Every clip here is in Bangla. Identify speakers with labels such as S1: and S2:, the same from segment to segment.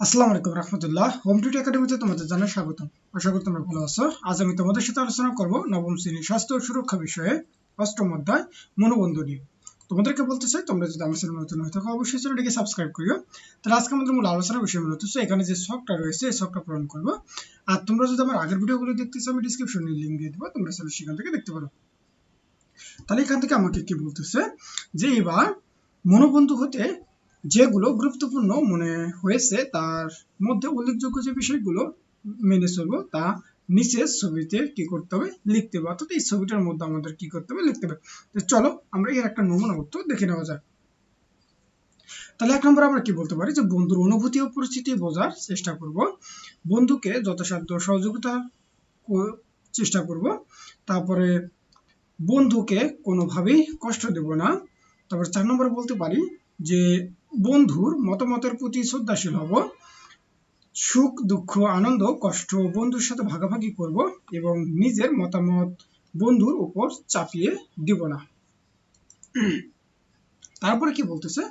S1: আসসালামু আলাইকুম রহমতুল্লাহ। হোম টুটি একাডেমিতে তোমাদের জানাই স্বাগতম। আশা করি তোমরা ভালো আছো। আজ আমি তোমাদের সাথে আলোচনা করব নবম শ্রেণির স্বাস্থ্য ও সুরক্ষা বিষয়ে অষ্টম অধ্যায় মনোবন্ধ নিয়ে। তোমাদেরকে বলতে চাই, তোমরা যদি আমার চ্যানেল নতুন হয়ে থাকো, অবশ্যই চ্যানেলটিকে সাবস্ক্রাইব করিও। তাহলে আজকে আমাদের মূল আলোচনার বিষয় মূলত এখানে যে শখটা রয়েছে, এই শখটা পূরণ করব। আর তোমরা যদি আমার আগের ভিডিওগুলো দেখতে চাও আমি ডিসক্রিপশনে লিঙ্ক দিয়ে দেবো। তোমরা সেটা সেখান থেকে দেখতে পারো। তাহলে এখান থেকে আমাকে কি বলতেছে যে, এবার মনোবন্ধু হতে যেগুলো গুরুত্বপূর্ণ মনে হয়েছে, তার মধ্যে উল্লেখযোগ্য যে বিষয়গুলো মেনে চলবো, তা নিচের ছবিতে কি করতে হবে লিখতে হবে। অর্থাৎ এই ছবিটার মধ্যে আমাদের কি করতে হবে লিখতে হবে। তো চলো আমরা এর একটা নমুনা উত্তর দেখে নেওয়া যাক। তাহলে এক নম্বর আমরা কি বলতে পারি? যে বন্ধুর অনুভূতি ও পরিস্থিতি বোঝার চেষ্টা করব। বন্ধুকে যথাসাধ্য সহযোগিতা চেষ্টা করব। তারপরে বন্ধুকে কোনোভাবেই কষ্ট দেব না। তারপর চার নম্বর বলতে পারি যে বন্ধুর মতামতের প্রতি শ্রদ্ধাশীল হব। সুখ, দুঃখ, আনন্দ, কষ্ট, বন্ধুর সাথে ভাগাভাগি করব এবং নিজের মতামত বন্ধুর উপর চাপিয়ে দিব না। তারপরে কি বলতেছে?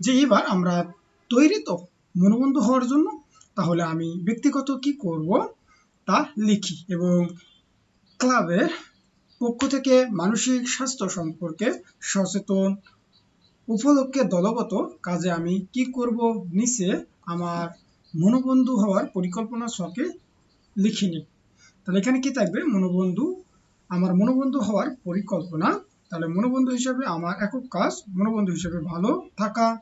S1: যে এবার আমরা তৈরি তো মনোবন্ধ হওয়ার জন্য, তাহলে আমি ব্যক্তিগত কি করব তা লিখি এবং ক্লাবের পক্ষ থেকে মানসিক স্বাস্থ্য সম্পর্কে সচেতন উপলক্ষে দলগত কাজে আমি কি করব নিচে আমার মনোবন্ধু হওয়ার পরিকল্পনা ছকে লিখিনি। তাহলে এখানে কি থাকবে? মনোবন্ধু। আমার মনোবন্ধু হওয়ার পরিকল্পনা। তাহলে মনোবন্ধু হিসেবে আমার একক কাজ মনোবন্ধু হিসেবে ভালো থাকা,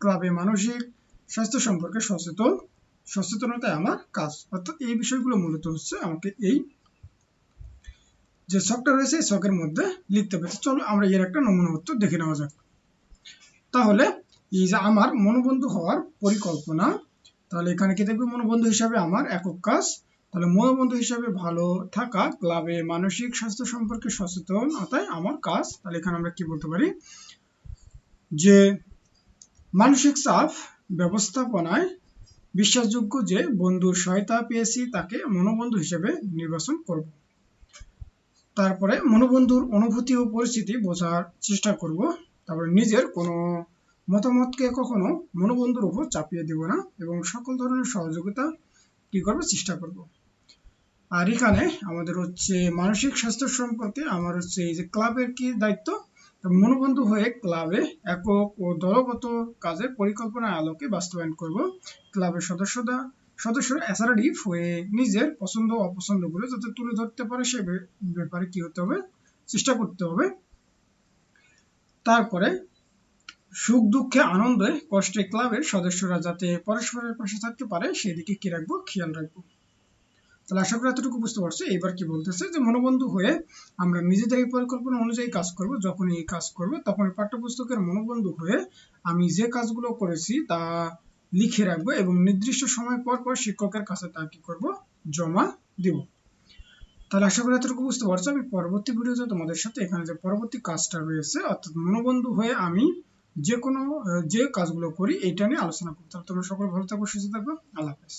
S1: ক্লাবে মানসিক স্বাস্থ্য সম্পর্কে সচেতন, সচেতনতায় আমার কাজ। অর্থাৎ এই বিষয়গুলো মূলত হচ্ছে আমাকে এই যে শখটা রয়েছে, এই শখের মধ্যে লিখতে হবে। চলো আমরা এর একটা নমুনা উত্তর দেখে নেওয়া যাক। তাহলে এই যে আমার মনোবন্ধু হওয়ার পরিকল্পনা, তাহলে এখানে কি দেখবে? মনোবন্ধু হিসাবে আমার একক কাজ। তাহলে মনোবন্ধু হিসাবে ভালো থাকা, ক্লাবে মানসিক স্বাস্থ্য সম্পর্কে সচেতন অতাই আমার কাজ। তাহলে এখানে আমরা কি বলতে পারি? যে মানসিক চাপ ব্যবস্থাপনায় বিশ্বাসযোগ্য যে বন্ধুর সহায়তা পেয়েছি, তাকে মনোবন্ধু হিসেবে নির্বাচন করব। তারপরে মনোবন্ধুর অনুভূতি ও পরিস্থিতি বোঝার চেষ্টা করব। তারপরে নিজের কোনো মতামতকে কখনো মনোবন্ধুর উপর চাপিয়ে দেব না এবং সকল ধরনের সহযোগিতা কি করব চেষ্টা করব। আর এখানে আমাদের হচ্ছে মানসিক স্বাস্থ্য সম্পর্কে আমার হচ্ছে এই যে ক্লাবের কি দায়িত্ব মনোবন্ধু হয়ে ক্লাবে একক ও দলগত কাজের পরিকল্পনা আলোকে বাস্তবায়ন করব। ক্লাবের সদস্যরা সদস্যরা অ্যাসারেটিভ হয়ে নিজের পছন্দ অপছন্দগুলো যাতে তুলে ধরতে পারে সে ব্যাপারে কি হতে হবে, চেষ্টা করতে হবে। তারপরে সুখ দুঃখে আনন্দে কষ্টে ক্লাবের সদস্যরা যাতে পরস্পরের পাশে থাকতে পারে, সেদিকে কি রাখব? খেয়াল রাখব। তাহলে আশা করি এতটুকু বুঝতে পারছ। এবার কি বলতেছে যে, মনোবন্ধু হয়ে আমরা নিজেদের এই পরিকল্পনা অনুযায়ী কাজ করব। যখন এই কাজ করব তখন পাঠ্যপুস্তকের মনোবন্ধু হয়ে আমি যে কাজগুলো করেছি তা লিখে রাখব এবং নির্দিষ্ট সময় পর পর শিক্ষকের কাছে তা কি করব, জমা দিব। তাহলে আশা করি এতটুকু বুঝতে পারছ। আমি পরবর্তী ভিডিওতে তোমাদের সাথে এখানে যে পরবর্তী কাজটা রয়েছে, অর্থাৎ মনোবন্ধু হয়ে আমি যে কোনো, যে কাজগুলো করি, এটা নিয়ে আলোচনা করতে তোমরা সকলে ভালো থাকব সুস্থ থাকব আল্লাহ হাফেজ।